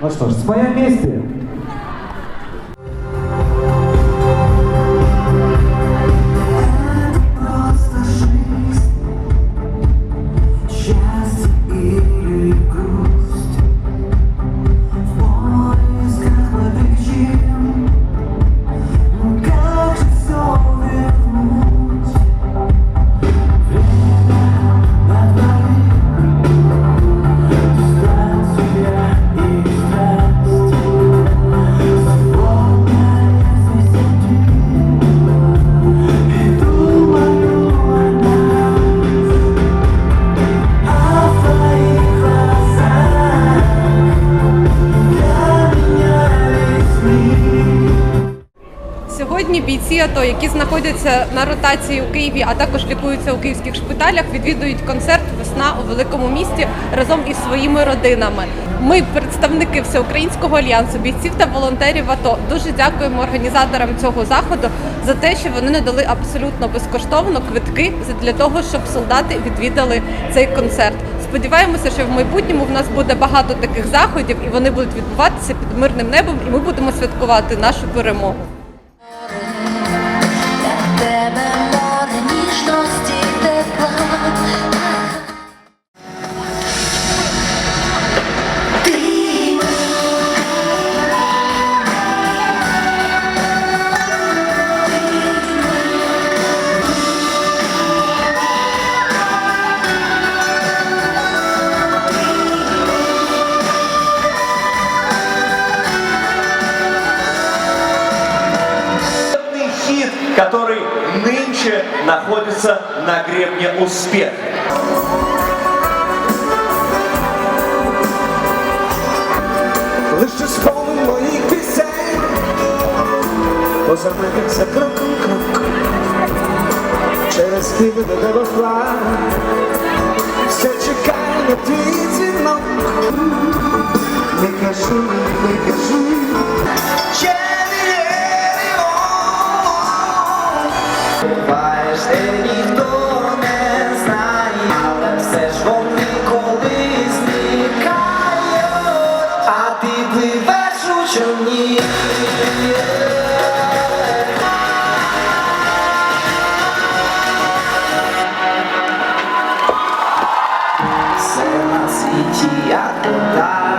Ну что ж, в своем месте. Бійці АТО, які знаходяться на ротації у Києві, а також лікуються у київських шпиталях, відвідують концерт Весна у великому місті разом із своїми родинами. Ми, представники Всеукраїнського альянсу, бійців та волонтерів АТО, дуже дякуємо організаторам цього заходу за те, що вони надали абсолютно безкоштовно квитки для того, щоб солдати відвідали цей концерт. Сподіваємося, що в майбутньому в нас буде багато таких заходів, і вони будуть відбуватися під мирним небом, і ми будемо святкувати нашу перемогу. Для нынче находится на гребне успеха. Лише сповнен моїх пісень, позамитився кроком крок, через хвилю до тебе план, все чекає на твій дзвінок. Не кажу, не кажу, Все на світі як вода,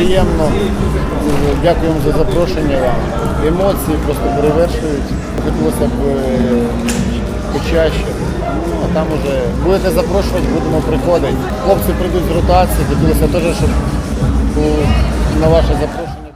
приємно. Дякуємо за запрошення вам. Емоції просто перевершують. Хотілося б е, почаще. Ну, а там уже будете запрошувати, будемо приходити. Хлопці прийдуть з ротації, хотілося теж, щоб було на ваше запрошення.